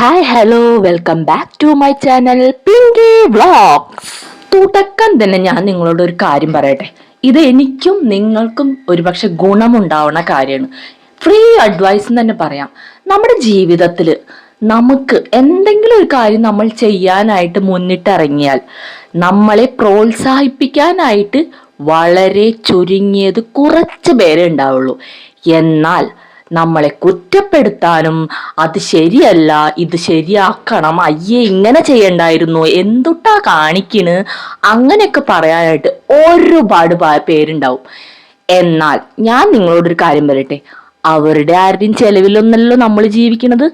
Hi hello welcome back to my channel Pinky vlogs തുടക്കം തന്നെ ഞാൻ നിങ്ങളോട് ഒരു കാര്യം പറയട്ടെ. ഇത് എനിക്കും നിങ്ങൾക്കും ഒരുപക്ഷെ ഗുണമുണ്ടാവുന്ന കാര്യമാണ്. ഫ്രീ അഡ്വൈസ് എന്ന് തന്നെ പറയാം. നമ്മുടെ ജീവിതത്തിൽ നമുക്ക് എന്തെങ്കിലും ഒരു കാര്യം നമ്മൾ ചെയ്യാനായിട്ട് മുന്നിട്ടിറങ്ങിയാൽ നമ്മളെ പ്രോത്സാഹിപ്പിക്കാനായിട്ട് വളരെ ചുരുങ്ങിയത് കുറച്ച് പേരേ ഉണ്ടാവുള്ളൂ. എന്നാൽ നമ്മളെ കുറ്റപ്പെടുത്താനും അത് ശരിയല്ല ഇത് ശരിയാക്കണം അയ്യേ ഇങ്ങനെ ചെയ്യണ്ടായിരുന്നു എന്തുട്ടാ കാണിക്കണ്? അങ്ങനെയൊക്കെ പറയാനായിട്ട് ഒരുപാട് പേരുണ്ടാവും. എന്നാൽ ഞാൻ നിങ്ങളോടൊരു കാര്യം പറയട്ടെ? അവരുടെ ആരുടെയും ചെലവിലൊന്നല്ലോ നമ്മൾ ജീവിക്കുന്നത്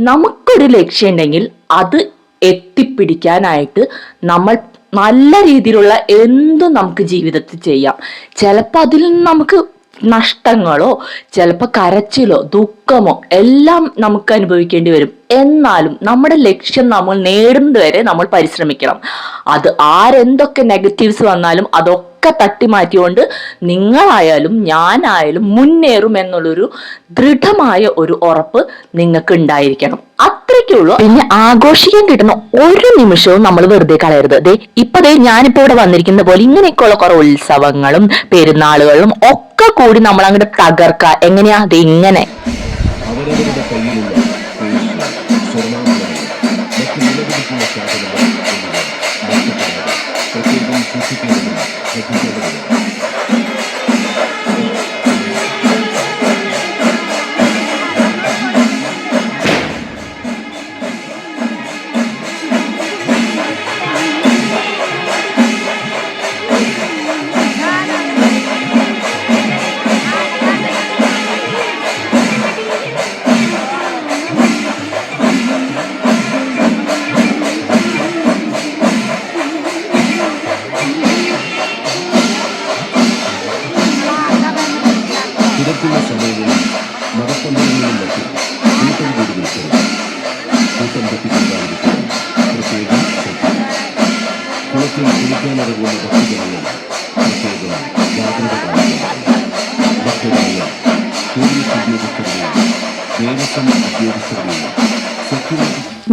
നമുക്കൊരു ലക്ഷ്യമുണ്ടെങ്കിൽ അത് എത്തിപ്പിടിക്കാനായിട്ട് നമ്മൾ നല്ല രീതിയിലുള്ള എന്തും നമുക്ക് ജീവിതത്തിൽ ചെയ്യാം. ചിലപ്പോൾ അതിൽ നമുക്ക് നഷ്ടങ്ങളോ ചിലപ്പോൾ കരച്ചിലോ ദുഃഖമോ എല്ലാം നമുക്ക് അനുഭവിക്കേണ്ടി വരും. എന്നാലും നമ്മുടെ ലക്ഷ്യം നമ്മൾ നേടുന്നത് വരെ നമ്മൾ പരിശ്രമിക്കണം. അത് ആരെന്തൊക്കെ നെഗറ്റീവ്സ് വന്നാലും അതൊക്കെ തട്ടി മാറ്റിക്കൊണ്ട് നിങ്ങളായാലും ഞാനായാലും മുന്നേറും എന്നുള്ളൊരു ദൃഢമായ ഒരു ഉറപ്പ് നിങ്ങൾക്ക് ഉണ്ടായിരിക്കണം അത്രയ്ക്കുള്ളൂ പിന്നെ ആഘോഷിക്കാൻ കിട്ടുന്ന ഒരു നിമിഷവും നമ്മൾ വെറുതെ കളയരുത്. ദേ ഇപ്പൊ ദേ ഞാനിപ്പോ ഇവിടെ വന്നിരിക്കുന്ന പോലെ ഇങ്ങനെയൊക്കെയുള്ള കുറെ ഉത്സവങ്ങളും പെരുന്നാളുകളും ഒക്കെ കൂടി നമ്മൾ അങ്ങോട്ട് തകർക്ക. എങ്ങനെയാ? ദേ ഇങ്ങനെ.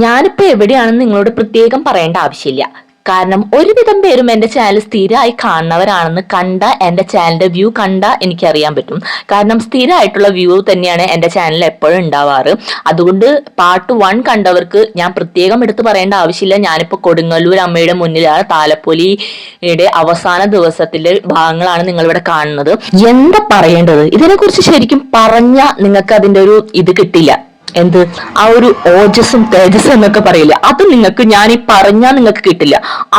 ഞാനിപ്പോ എവിടെയാണെന്ന് നിങ്ങളോട് പ്രത്യേകം പറയേണ്ട ആവശ്യമില്ല. കാരണം ഒരുവിധം പേരും എന്റെ ചാനൽ സ്ഥിരമായി കാണുന്നവരാണെന്ന് കണ്ട എന്റെ ചാനലിന്റെ വ്യൂ കണ്ട എനിക്കറിയാൻ പറ്റും. കാരണം സ്ഥിരമായിട്ടുള്ള വ്യൂ തന്നെയാണ് എന്റെ ചാനലിൽ എപ്പോഴും ഉണ്ടാവാറ്. അതുകൊണ്ട് പാർട്ട് വൺ കണ്ടവർക്ക് ഞാൻ പ്രത്യേകം എടുത്തു പറയേണ്ട ആവശ്യമില്ല. ഞാനിപ്പോ കൊടുങ്ങല്ലൂർ അമ്മയുടെ മുന്നിലാണ്. താലപ്പൊലിയുടെ അവസാന ദിവസത്തിലെ ഭാഗങ്ങളാണ് നിങ്ങൾ ഇവിടെ കാണുന്നത്. എന്താ പറയേണ്ടത്? ഇതിനെക്കുറിച്ച് ശരിക്കും പറഞ്ഞ നിങ്ങൾക്ക് അതിന്റെ ഒരു ഇത് കിട്ടില്ല. എന്ത്? ആ ഒരു ഓജസ്സും തേജസ്സും എന്നൊക്കെ പറയില്ല? അത് നിങ്ങൾക്ക് ഞാൻ ഈ പറഞ്ഞാൽ നിങ്ങൾക്ക് കിട്ടില്ല.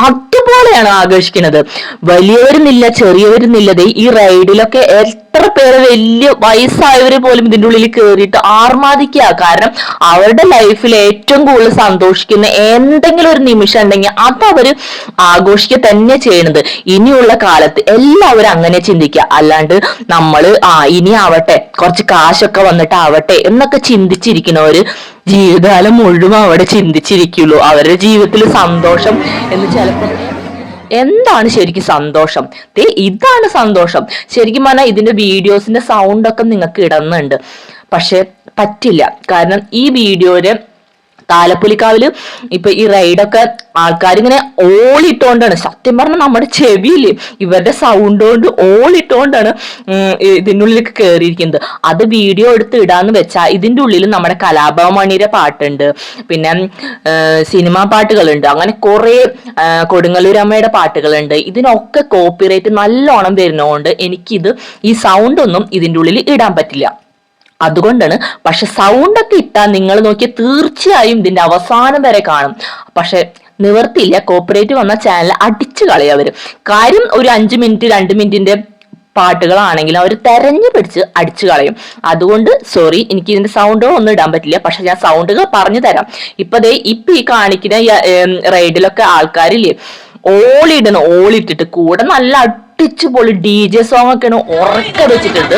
അതുപോലെയാണ് ആഘോഷിക്കുന്നത്. വലിയവരുന്നില്ല ചെറിയവരുന്നില്ലതേ ഈ റൈഡിലൊക്കെ എത്ര പേര് വലിയ വയസ്സായവര് പോലും ഇതിന്റെ ഉള്ളിൽ കയറിയിട്ട് ആർമാദിക്കുക കാരണം അവരുടെ ലൈഫിൽ ഏറ്റവും കൂടുതൽ സന്തോഷിക്കുന്ന എന്തെങ്കിലും ഒരു നിമിഷം ഉണ്ടെങ്കിൽ അത് അവർ ആഘോഷിക്കുക തന്നെ ചെയ്യണത്. ഇനിയുള്ള കാലത്ത് എല്ലാവരും അങ്ങനെ ചിന്തിക്കുക അല്ലാണ്ട് നമ്മൾ ആ ഇനി ആവട്ടെ കുറച്ച് കാശൊക്കെ വന്നിട്ട് ആവട്ടെ എന്നൊക്കെ ചിന്തിച്ചിരിക്കുന്നവര് ജീവിതകാലം മുഴുവൻ അവിടെ ചിന്തിച്ചിരിക്കുള്ളൂ. അവരുടെ ജീവിതത്തിൽ സന്തോഷം എന്ന് ചിലപ്പോൾ എന്താണ് ശരിക്കും സന്തോഷം? ദേ ഇതാണ് സന്തോഷം. ശരിക്കും പറഞ്ഞാൽ ഇതിന്റെ വീഡിയോസിന്റെ സൗണ്ട് ഒക്കെ നിങ്ങൾക്ക് ഇടുന്നുണ്ട്. പക്ഷെ പറ്റില്ല. കാരണം ഈ വീഡിയോയിൽ താലപ്പൊലിക്കാവിൽ ഇപ്പൊ ഈ റൈഡൊക്കെ ആൾക്കാരിങ്ങനെ ഓളിട്ടോണ്ടാണ്. സത്യം പറഞ്ഞാൽ നമ്മുടെ ചെവിയിൽ ഇവരുടെ സൗണ്ട് കൊണ്ട് ഓളിട്ടോണ്ടാണ് കേറിയിരിക്കുന്നത്. കയറിയിരിക്കുന്നത് അത് വീഡിയോ എടുത്ത് ഇടാന്ന് വെച്ചാൽ ഇതിന്റെ ഉള്ളിൽ നമ്മുടെ കലാഭവമണിയുടെ പാട്ടുണ്ട്. പിന്നെ സിനിമാ പാട്ടുകളുണ്ട്. അങ്ങനെ കുറെ കൊടുങ്ങല്ലൂർ അമ്മയുടെ പാട്ടുകളുണ്ട്. ഇതിനൊക്കെ കോപ്പിറൈറ്റ് നല്ലോണം വരുന്നതുകൊണ്ട് എനിക്കിത് ഈ സൗണ്ട് ഒന്നും ഇതിന്റെ ഉള്ളിൽ ഇടാൻ പറ്റില്ല. അതുകൊണ്ടാണ് പക്ഷെ സൗണ്ട് ഒക്കെ ഇട്ടാൽ നിങ്ങൾ നോക്കിയാൽ തീർച്ചയായും ഇതിന്റെ അവസാനം വരെ കാണും. പക്ഷെ നിവർത്തിയില്ല കോപ്പറേറ്റ് വന്ന ചാനൽ അടിച്ചു കളയവര് കാര്യം ഒരു അഞ്ച് മിനിറ്റ് രണ്ട് മിനിറ്റിന്റെ പാട്ടുകളാണെങ്കിൽ അവർ തെരഞ്ഞു പിടിച്ച് അടിച്ചു കളയും. അതുകൊണ്ട് സോറി എനിക്ക് ഇതിന്റെ സൗണ്ടോ ഒന്നും ഇടാൻ പറ്റില്ല. പക്ഷെ ഞാൻ സൗണ്ടുകൾ പറഞ്ഞു തരാം. ഇപ്പൊ ദേ ഇപ്പൊ ഈ കാണിക്കുന്ന റൈഡിലൊക്കെ ആൾക്കാരില്ലേ ഓളിടണം ഓളിട്ടിട്ട് കൂടെ നല്ല അടിച്ചു പൊളി ഡി ജെ സോങ് ഒക്കെയാണ് ഉറക്കെ വെച്ചിട്ടുണ്ട്.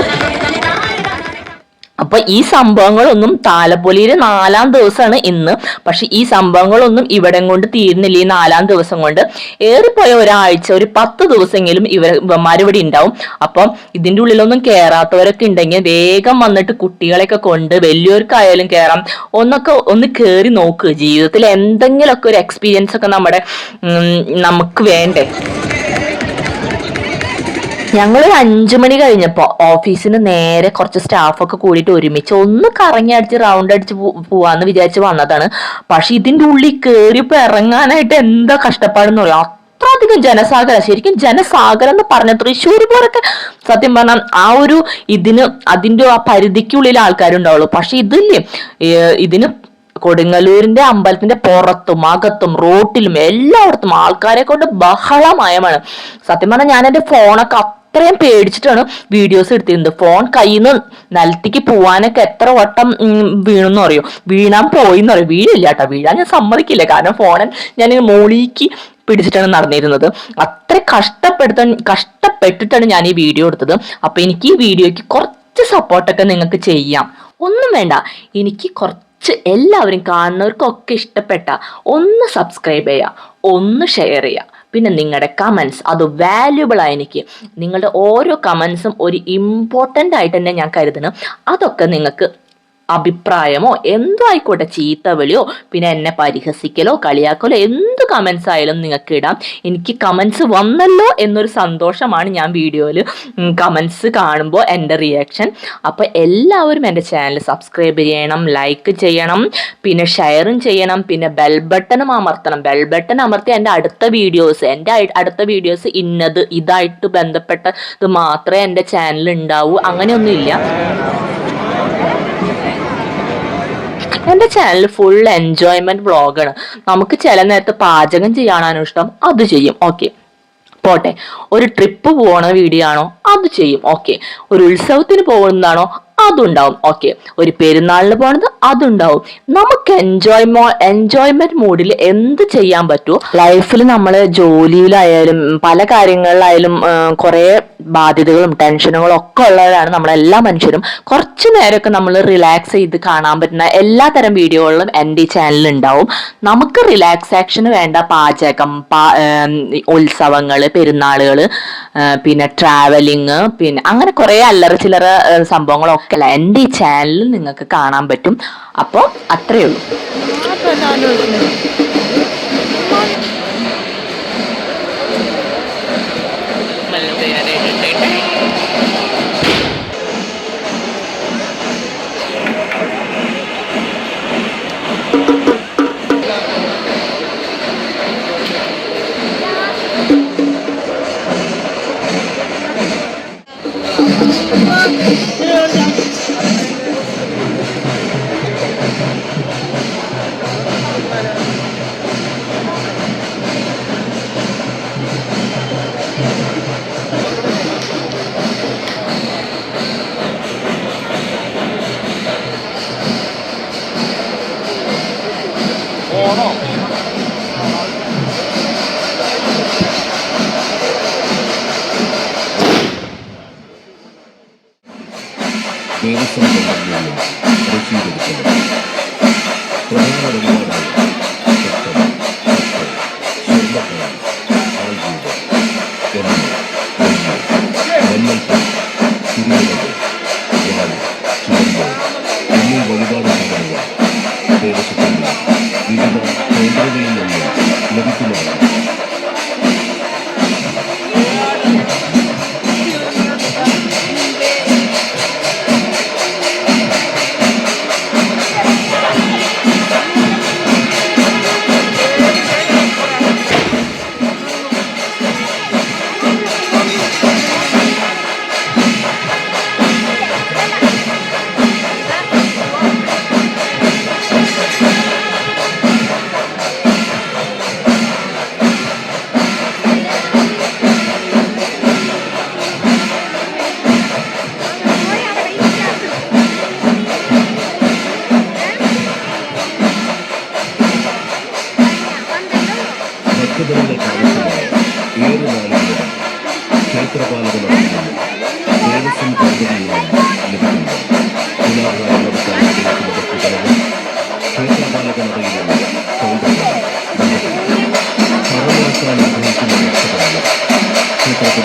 അപ്പൊ ഈ സംഭവങ്ങളൊന്നും താലപ്പൊലിയിലെ നാലാം ദിവസമാണ് ഇന്ന്. പക്ഷെ ഈ സംഭവങ്ങളൊന്നും ഇവിടം കൊണ്ട് തീരുന്നില്ല ഈ നാലാം ദിവസം കൊണ്ട്. ഏറിപ്പോയ ഒരാഴ്ച ഒരു പത്ത് ദിവസമെങ്കിലും ഇവർ ഇവന്മാർ ഇവിടെ ഉണ്ടാവും. അപ്പം ഇതിന്റെ ഉള്ളിലൊന്നും കയറാത്തവരൊക്കെ ഉണ്ടെങ്കിൽ വേഗം വന്നിട്ട് കുട്ടികളെയൊക്കെ കൊണ്ട് വലിയവർക്കായാലും കയറാം ഒന്നൊക്കെ ഒന്ന് കയറി നോക്ക്. ജീവിതത്തിൽ എന്തെങ്കിലുമൊക്കെ ഒരു എക്സ്പീരിയൻസ് ഒക്കെ നമ്മുടെ നമുക്ക് വേണ്ടേ? ഞങ്ങൾ ഒരു അഞ്ചു മണി കഴിഞ്ഞപ്പോ ഓഫീസിന് നേരെ കുറച്ച് സ്റ്റാഫൊക്കെ കൂടിയിട്ട് ഒരുമിച്ച് ഒന്ന് കറങ്ങി അടിച്ച് റൗണ്ട് അടിച്ച് പോവാന്ന് വിചാരിച്ച് വന്നതാണ്. പക്ഷെ ഇതിന്റെ ഉള്ളിൽ കേറിയപ്പോ ഇറങ്ങാനായിട്ട് എന്താ കഷ്ടപ്പാടെന്ന് പറയാം അത്രയധികം ജനസാഗരം. ശരിക്കും ജനസാഗരം എന്ന് പറഞ്ഞ തൃശ്ശൂർ പോലൊക്കെ സത്യം പറഞ്ഞാൽ ആ ഒരു ഇതിന് അതിന്റെ ആ പരിധിക്കുള്ളിൽ ആൾക്കാരുണ്ടാവുള്ളൂ. പക്ഷെ ഇതില്ലേ ഇതിന് കൊടുങ്ങല്ലൂരിന്റെ അമ്പലത്തിന്റെ പുറത്തും അകത്തും റോട്ടിലും എല്ലായിടത്തും ആൾക്കാരെ കൊണ്ട് ബഹളമയമാണ്. സത്യം പറഞ്ഞാൽ ഞാൻ എന്റെ ഫോണൊക്കെ അത്രയും പേടിച്ചിട്ടാണ് വീഡിയോസ് എടുത്തിരുന്നത്. ഫോൺ കയ്യിൽ നിന്ന് നിലത്തേക്ക് പോവാനൊക്കെ എത്ര വട്ടം വീണെന്ന് അറിയോ? വീണാൻ പോയി എന്ന് അറിയോ? വീഴില്ല കേട്ടോ വീഴാൻ ഞാൻ സമ്മതിക്കില്ല. കാരണം ഫോൺ ഞാൻ മോളിക്ക് പിടിച്ചിട്ടാണ് നടന്നിരുന്നത്. അത്ര കഷ്ടപ്പെടുത്താൻ കഷ്ടപ്പെട്ടിട്ടാണ് ഞാൻ ഈ വീഡിയോ എടുത്തത്. അപ്പൊ എനിക്ക് ഈ വീഡിയോയ്ക്ക് കുറച്ച് സപ്പോർട്ടൊക്കെ നിങ്ങൾക്ക് ചെയ്യാം. ഒന്നും വേണ്ട. എനിക്ക് കുറച്ച് എല്ലാവരും കാണുന്നവർക്കൊക്കെ ഇഷ്ടപ്പെട്ട ഒന്ന് സബ്സ്ക്രൈബ് ചെയ്യുക ഒന്ന് ഷെയർ ചെയ്യുക. പിന്നെ നിങ്ങളുടെ കമൻസ് അത് വാല്യുബിൾ ആയി എനിക്ക്. നിങ്ങളുടെ ഓരോ കമൻസും ഒരു ഇമ്പോർട്ടന്റ് ആയിട്ട് തന്നെ ഞാൻ കരുതണം അതൊക്കെ നിങ്ങൾക്ക് അഭിപ്രായമോ എന്തോ ആയിക്കോട്ടെ ചീത്ത വിളിയോ പിന്നെ എന്നെ പരിഹസിക്കലോ കളിയാക്കലോ എന്ത് കമൻസ് ആയാലും നിങ്ങൾക്ക് ഇടാം. എനിക്ക് കമൻസ് വന്നല്ലോ എന്നൊരു സന്തോഷമാണ് ഞാൻ വീഡിയോയിൽ കമൻസ് കാണുമ്പോൾ എന്റെ റിയാക്ഷൻ അപ്പോൾ എല്ലാവരും എന്റെ ചാനൽ സബ്സ്ക്രൈബ് ചെയ്യണം ലൈക്ക് ചെയ്യണം പിന്നെ ഷെയറും ചെയ്യണം പിന്നെ ബെൽ ബട്ടണും അമർത്തണം. ബെൽ ബട്ടൺ അമർത്തി എന്റെ അടുത്ത വീഡിയോസ് എന്റെ അടുത്ത വീഡിയോസ് ഇന്നത് ഇതായിട്ട് ബന്ധപ്പെട്ടത് മാത്രമേ എന്റെ ചാനൽ ഉണ്ടാവൂ. അങ്ങനെയൊന്നുമില്ല. എന്റെ ചാനൽ ഫുൾ എൻജോയ്മെന്റ് വ്ളോഗാണ് നമുക്ക് ചില നേരത്ത് പാചകം ചെയ്യാനാണ് ഇഷ്ടം. അത് ചെയ്യും. ഓക്കെ പോട്ടെ. ഒരു ട്രിപ്പ് പോകണ വീഡിയോ ആണോ? അത് ചെയ്യും. ഓക്കെ ഒരു ഉത്സവത്തിന് പോകുന്നതാണോ? അതുണ്ടാവും. ഓക്കെ ഒരു പെരുന്നാളിന് പോണത് അതുണ്ടാവും. നമുക്ക് എൻജോയ് എൻജോയ്മെന്റ് മൂഡിൽ എന്ത് ചെയ്യാൻ പറ്റുമോ ലൈഫിൽ നമ്മൾ ജോലിയിലായാലും പല കാര്യങ്ങളിലായാലും കുറേ ബാധ്യതകളും ടെൻഷനുകളും ഒക്കെ ഉള്ളവരാണ് നമ്മളെല്ലാ മനുഷ്യരും. കുറച്ച് നേരമൊക്കെ നമ്മൾ റിലാക്സ് ചെയ്ത് കാണാൻ പറ്റുന്ന എല്ലാ തരം വീഡിയോകളിലും എന്റെ ഈ ചാനലിൽ ഉണ്ടാവും നമുക്ക് റിലാക്സാക്ഷന് വേണ്ട പാചകം ഉത്സവങ്ങൾ പെരുന്നാളുകൾ പിന്നെ ട്രാവലിങ് പിന്നെ അങ്ങനെ കുറേ അല്ലറ ചില്ലറ സംഭവങ്ങളൊക്കെ അല്ല. എന്റെ ഈ ചാനലിൽ നിങ്ങൾക്ക് കാണാൻ പറ്റും. അപ്പോൾ അത്രയേ ഉള്ളൂ.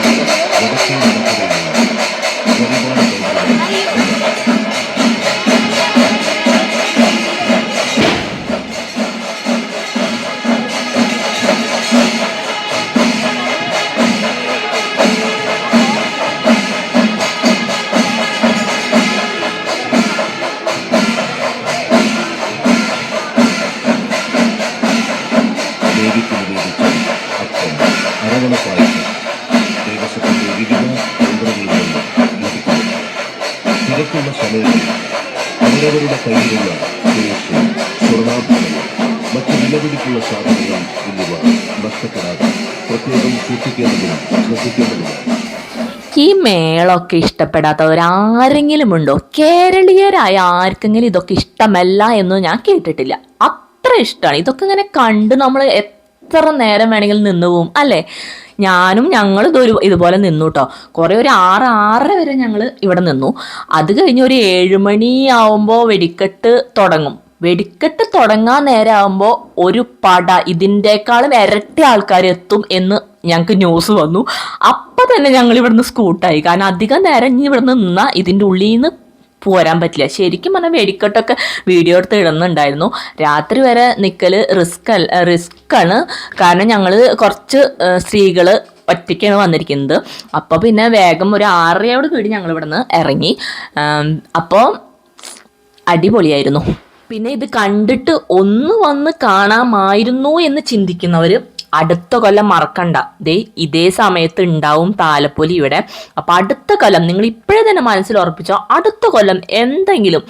私の心に。അവരവരുടെ കയ്യിലുള്ള കേസ് സ്വർണാഭരണങ്ങൾ മറ്റ് വിലപിടിപ്പുള്ള സാധനങ്ങൾ എന്നിവ നഷ്ടപ്പെടാതെ പ്രത്യേകം സൂക്ഷിക്കേണ്ടതിനും ശ്രദ്ധിക്കേണ്ടതിനും ഈ മേളൊക്കെ ഇഷ്ടപ്പെടാത്ത ഒരാരെങ്കിലും ഉണ്ടോ? കേരളീയരായ ആർക്കെങ്കിലും ഇതൊക്കെ ഇഷ്ടമല്ല എന്ന് ഞാൻ കേട്ടിട്ടില്ല. അത്ര ഇഷ്ടമാണ്. ഇതൊക്കെ ഇങ്ങനെ കണ്ട് നമ്മൾ എത്ര നേരം വേണമെങ്കിൽ നിന്ന് പോവും അല്ലേ? ഞാനും ഞങ്ങൾ ഇതൊരു ഇതുപോലെ നിന്നു കേട്ടോ കുറേ ഒരു ആറ് ആറര വരെ ഞങ്ങൾ ഇവിടെ നിന്നു. അത് കഴിഞ്ഞ് ഒരു ഏഴുമണി ആവുമ്പോൾ വെടിക്കെട്ട് തുടങ്ങും. വെടിക്കെട്ട് തുടങ്ങാൻ നേരമാകുമ്പോൾ ഒരു പട ഇതിന്റെക്കാളും ഇരട്ടി ആൾക്കാർ എത്തും എന്ന് ഞങ്ങൾക്ക് ന്യൂസ് വന്നു. അപ്പം തന്നെ ഞങ്ങൾ ഇവിടുന്ന് സ്കൂട്ടായി കാരണം അധികം നേരം ഇവിടുന്ന് നിന്നാൽ ഇതിന്റെ ഉള്ളിൽ നിന്ന് പോരാൻ പറ്റില്ല. ശരിക്കും പറഞ്ഞാൽ വെടിക്കെട്ടൊക്കെ വീഡിയോ എടുത്ത് ഇടുന്നുണ്ടായിരുന്നു. രാത്രി വരെ നിൽക്കൽ റിസ്ക് അല്ല റിസ്ക് ആണ്. കാരണം ഞങ്ങൾ കുറച്ച് സ്ത്രീകൾ ഒറ്റയ്ക്കാണ് വന്നിരിക്കുന്നത്. അപ്പോൾ പിന്നെ വേഗം ഒരു ആറരയോട് കൂടി ഞങ്ങൾ ഇവിടെ നിന്ന് ഇറങ്ങി അപ്പോൾ അടിപൊളിയായിരുന്നു. പിന്നെ ഇത് കണ്ടിട്ട് ഒന്ന് വന്ന് കാണാമായിരുന്നു എന്ന് ചിന്തിക്കുന്നവർ അടുത്ത കൊല്ലം മറക്കണ്ട. ദേ ഇതേ സമയത്ത് ഉണ്ടാവും താലപ്പൊലി ഇവിടെ. അപ്പോൾ അടുത്ത കൊല്ലം നിങ്ങൾ ഇപ്പോഴേ തന്നെ മനസ്സിൽ ഉറപ്പിച്ചോ അടുത്ത കൊല്ലം എന്തെങ്കിലും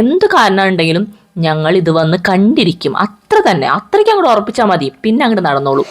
എന്ത് കാരണം ഉണ്ടെങ്കിലും ഞങ്ങൾ ഇത് വന്ന് കണ്ടിരിക്കും. അത്ര തന്നെ. അത്രയ്ക്ക് അങ്ങോട്ട് ഉറപ്പിച്ചാൽ മതി. പിന്നെ അങ്ങോട്ട് നടന്നോളൂ.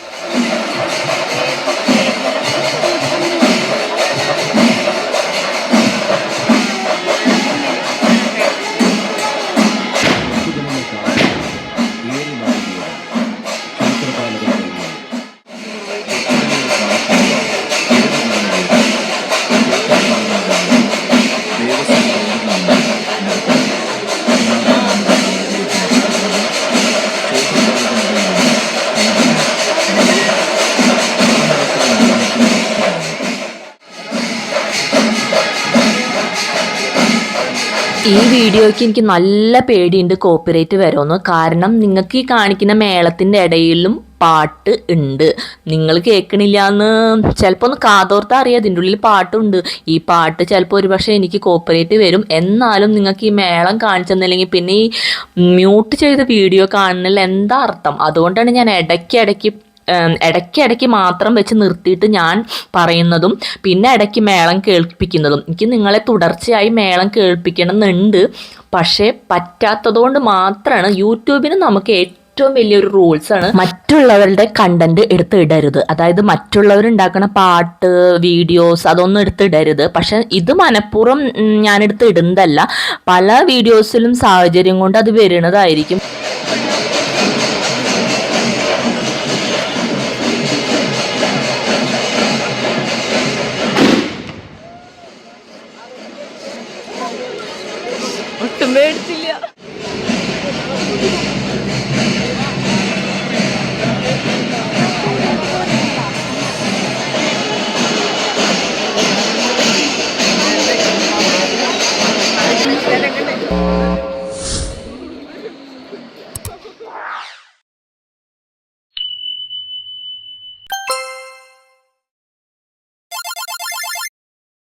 വീഡിയോയ്ക്ക് എനിക്ക് നല്ല പേടിയുണ്ട് കോപ്പിറേറ്റ് വരുമെന്ന് കാരണം നിങ്ങൾക്ക് ഈ കാണിക്കുന്ന മേളത്തിന്റെ ഇടയിലും പാട്ട് ഉണ്ട്. നിങ്ങൾ കേൾക്കണില്ല എന്ന് ചിലപ്പോൾ ഒന്ന് കാതോർത്ത് അറിയാം. അതിന്റെ ഉള്ളിൽ പാട്ടുണ്ട്. ഈ പാട്ട് ചിലപ്പോൾ ഒരുപക്ഷെ എനിക്ക് കോപ്പറേറ്റ് വരും. എന്നാലും നിങ്ങൾക്ക് ഈ മേളം കാണിച്ചെന്നില്ലെങ്കിൽ പിന്നെ ഈ മ്യൂട്ട് ചെയ്ത വീഡിയോ കാണുന്നതിൽ എന്താ അർത്ഥം? അതുകൊണ്ടാണ് ഞാൻ ഇടയ്ക്ക് ഇടയ്ക്ക് ഇടയ്ക്ക് മാത്രം വെച്ച് നിർത്തിയിട്ട് ഞാൻ പറയുന്നതും പിന്നെ ഇടയ്ക്ക് മേളം കേൾപ്പിക്കുന്നതും. എനിക്ക് നിങ്ങളെ തുടർച്ചയായി മേളം കേൾപ്പിക്കണമെന്നുണ്ട്. പക്ഷേ പറ്റാത്തതുകൊണ്ട് മാത്രമാണ് യൂട്യൂബിന് നമുക്ക് ഏറ്റവും വലിയൊരു റൂൾസ് ആണ് മറ്റുള്ളവരുടെ കണ്ടന്റ് എടുത്ത് ഇടരുത്. അതായത് മറ്റുള്ളവരുണ്ടാക്കുന്ന പാട്ട് വീഡിയോസ് അതൊന്നും എടുത്ത് ഇടരുത്. പക്ഷെ ഇത് മനഃപൂർവം ഞാനെടുത്ത് ഇടുന്നതല്ല. പല വീഡിയോസിലും സാഹചര്യം കൊണ്ട് അത് വരുന്നതായിരിക്കും. ഒട്ടും